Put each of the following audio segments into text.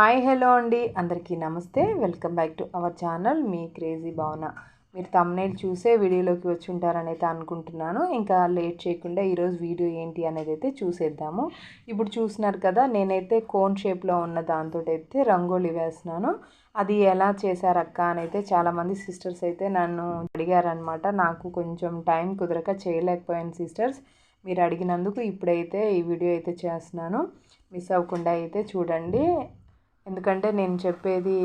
Hi hello అండి. అందరికీ నమస్తే. Welcome back to our channel me crazy Bhavana. మీరు తమ్నేల్ చూసే వీడియోలోకి వచ్చి ఉంటారని అయితే అనుకుంటున్నాను. ఇంకా లేట్ చేయకుండా ఈరోజు వీడియో ఏంటి అనేది అయితే చూసేద్దాము. ఇప్పుడు చూసినారు కదా నేనైతే కోన్ షేప్లో ఉన్న దాంతో అయితే రంగోలి వేస్తున్నాను. అది ఎలా చేశారక్క అని అయితే చాలామంది సిస్టర్స్ అయితే నన్ను అడిగారనమాట నాకు కొంచెం టైం కుదరక చేయలేకపోయాను సిస్టర్స్. మీరు అడిగినందుకు ఇప్పుడైతే ఈ వీడియో అయితే చేస్తున్నాను. మిస్ అవ్వకుండా అయితే చూడండి. ఎందుకంటే నేను చెప్పేది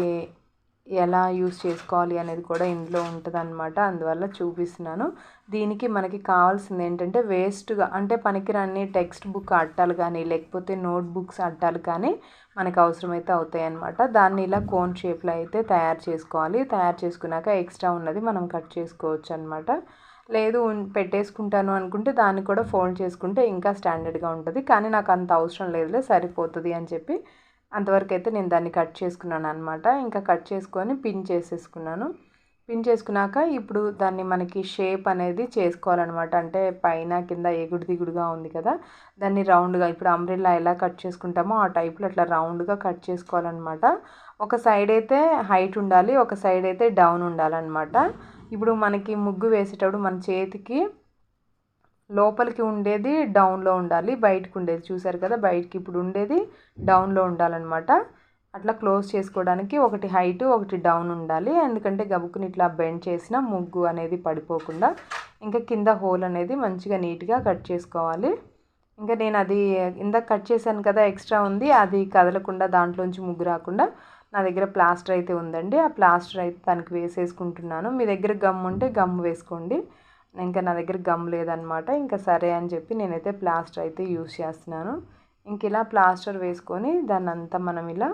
ఎలా యూస్ చేసుకోవాలి అనేది కూడా ఇందులో ఉంటుంది అనమాట అందువల్ల చూపిస్తున్నాను. దీనికి మనకి కావాల్సింది ఏంటంటే వేస్ట్గా అంటే పనికిరాని టెక్స్ట్ బుక్ అట్టాలు కానీ లేకపోతే నోట్ బుక్స్ అట్టాలు కానీ మనకు అవసరమైతే అవుతాయి అనమాట దాన్ని ఇలా కోన్ షేప్లో అయితే తయారు చేసుకోవాలి. తయారు చేసుకున్నాక ఎక్స్ట్రా ఉన్నది మనం కట్ చేసుకోవచ్చు అనమాట లేదు పెట్టేసుకుంటాను అనుకుంటే దాన్ని కూడా ఫోల్డ్ చేసుకుంటే ఇంకా స్టాండర్డ్గా ఉంటుంది. కానీ నాకు అంత అవసరం లేదులే సరిపోతుంది అని చెప్పి అంతవరకు అయితే నేను దాన్ని కట్ చేసుకున్నాను అనమాట ఇంకా కట్ చేసుకొని పిన్ చేసేసుకున్నాను. పిన్ చేసుకున్నాక ఇప్పుడు దాన్ని మనకి షేప్ అనేది చేసుకోవాలన్నమాట. అంటే పైన కింద ఎగుడు దిగుడుగా ఉంది కదా. దాన్ని రౌండ్గా ఇప్పుడు అంబ్రెల్లా ఎలా కట్ చేసుకుంటామో ఆ టైప్లో అట్లా రౌండ్గా కట్ చేసుకోవాలన్నమాట. ఒక సైడ్ అయితే హైట్ ఉండాలి ఒక సైడ్ అయితే డౌన్ ఉండాలన్నమాట. ఇప్పుడు మనకి ముగ్గు వేసేటప్పుడు మన చేతికి లోపలికి ఉండేది డౌన్లో ఉండాలి బయటకు ఉండేది. చూసారు కదా బయటకి ఇప్పుడు ఉండేది డౌన్లో ఉండాలన్నమాట. అట్లా క్లోజ్ చేసుకోవడానికి ఒకటి హైట్ ఒకటి డౌన్ ఉండాలి. ఎందుకంటే గబుకుని ఇట్లా బెండ్ చేసిన ముగ్గు అనేది పడిపోకుండా ఇంకా కింద హోల్ అనేది మంచిగా నీట్గా కట్ చేసుకోవాలి. ఇంకా నేను అది ఇందాక కట్ చేశాను కదా ఎక్స్ట్రా ఉంది. అది కదలకుండా దాంట్లోంచి ముగ్గు రాకుండా నా దగ్గర ప్లాస్టర్ అయితే ఉందండి. ఆ ప్లాస్టర్ అయితే దానికి వేసేసుకుంటున్నాను. మీ దగ్గర గమ్ ఉంటే గమ్ వేసుకోండి. ఇంకా నా దగ్గర గమ్ లేదనమాట ఇంకా సరే అని చెప్పి నేనైతే ప్లాస్టర్ అయితే యూస్ చేస్తున్నాను. ఇంక ఇలా ప్లాస్టర్ వేసుకొని దాన్ని అంతా మనం ఇలా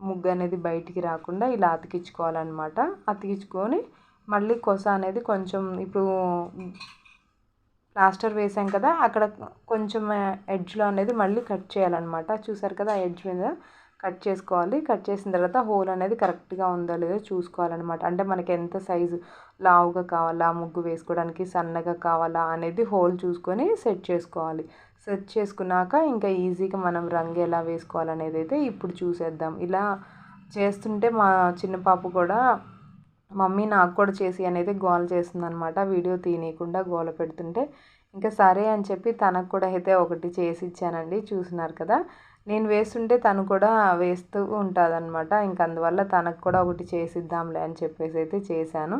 ముగ్గు అనేది బయటికి రాకుండా ఇలా అతికించుకోవాలన్నమాట. అతికించుకొని మళ్ళీ కొస అనేది కొంచెం ఇప్పుడు ప్లాస్టర్ వేసాం కదా అక్కడ కొంచెం ఎడ్జ్లో అనేది మళ్ళీ కట్ చేయాలన్నమాట. చూసారు కదా ఎడ్జ్ మీద కట్ చేసుకోవాలి. కట్ చేసిన తర్వాత హోల్ అనేది కరెక్ట్గా ఉందో లేదో చూసుకోవాలన్నమాట. అంటే మనకి ఎంత సైజు లావుగా కావాలా ముగ్గు వేసుకోవడానికి సన్నగా కావాలా అనేది హోల్ చూసుకొని సెట్ చేసుకోవాలి. సెట్ చేసుకున్నాక ఇంకా ఈజీగా మనం రంగు ఎలా వేసుకోవాలనేది అయితే ఇప్పుడు చూసేద్దాం. ఇలా చేస్తుంటే మా చిన్న పాప కూడా మమ్మీ నాకు కూడా చేసి అనేది గోల చేస్తుంది అనమాట వీడియో తీయకుండా గోల పెడుతుంటే. ఇంకా సరే అని చెప్పి తనకు కూడా అయితే ఒకటి చేసి ఇచ్చానండి. చూసినారు కదా. నేను వేస్తుంటే తను కూడా వేస్తూ ఉంటుంది అనమాట ఇంక అందువల్ల తనకు కూడా ఒకటి చేసిద్దాంలే అని చెప్పేసి అయితే చేశాను.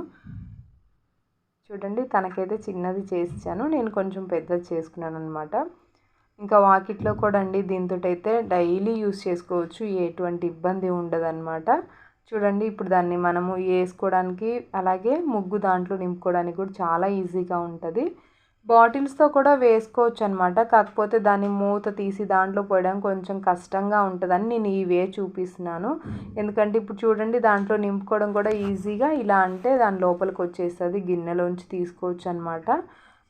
చూడండి తనకైతే చిన్నది చేసిచ్చాను. నేను కొంచెం పెద్దది చేసుకున్నాను అనమాట ఇంకా వాకిట్లో కూడా అండి దీంతో అయితే డైలీ యూస్ చేసుకోవచ్చు. ఎటువంటి ఇబ్బంది ఉండదన్నమాట. చూడండి ఇప్పుడు దాన్ని మనము వేసుకోవడానికి అలాగే ముగ్గు దాంట్లో నింపుకోవడానికి కూడా చాలా ఈజీగా ఉంటుంది. బాటిల్స్తో కూడా వేసుకోవచ్చు అనమాట కాకపోతే దాన్ని మూత తీసి దాంట్లో పోయడం కొంచెం కష్టంగా ఉంటుందని నేను ఈ వే చూపిస్తున్నాను. ఎందుకంటే ఇప్పుడు చూడండి దాంట్లో నింపుకోవడం కూడా ఈజీగా ఇలా అంటే దాని లోపలికి వచ్చేస్తుంది గిన్నెలోంచి తీసుకోవచ్చు అనమాట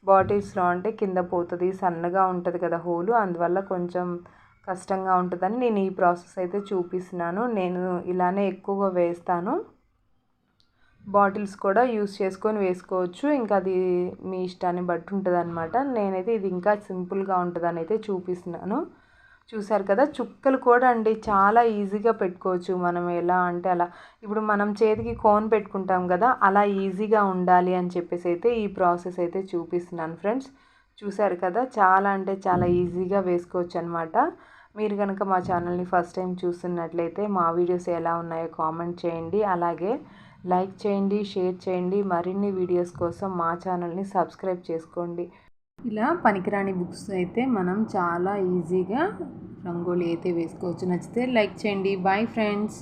బాటిల్స్లో అంటే కింద పోతుంది సన్నగా ఉంటుంది కదా హోలు అందువల్ల కొంచెం కష్టంగా ఉంటుందని నేను ఈ ప్రాసెస్ అయితే చూపిస్తున్నాను. నేను ఇలానే ఎక్కువగా వేస్తాను. బాటిల్స్ కూడా యూస్ చేసుకొని వేసుకోవచ్చు. ఇంకా అది మీ ఇష్టాన్ని బట్టి ఉంటుంది అనమాట నేనైతే ఇది ఇంకా సింపుల్గా ఉంటుందని అయితే చూపిస్తున్నాను. చూసారు కదా చుక్కలు కూడా అండి చాలా ఈజీగా పెట్టుకోవచ్చు. మనం ఎలా అంటే అలా ఇప్పుడు మనం చేతికి కోన్ పెట్టుకుంటాం కదా అలా ఈజీగా ఉండాలి అని చెప్పేసి అయితే ఈ ప్రాసెస్ అయితే చూపిస్తున్నాను ఫ్రెండ్స్. చూసారు కదా చాలా అంటే చాలా ఈజీగా వేసుకోవచ్చు అనమాట మీరు కనుక మా ఛానల్ని ఫస్ట్ టైం చూస్తున్నట్లయితే మా వీడియోస్ ఎలా ఉన్నాయో కామెంట్ చేయండి. అలాగే లైక్ చేయండి షేర్ చేయండి. మరిన్ని వీడియోస్ కోసం మా ఛానల్ని సబ్స్క్రైబ్ చేసుకోండి. ఇలా పనికిరాని బుక్స్ అయితే మనం చాలా ఈజీగా రంగోలీ అయితే వేసుకోవచ్చు. నచ్చితే లైక్ చేయండి. Bye friends.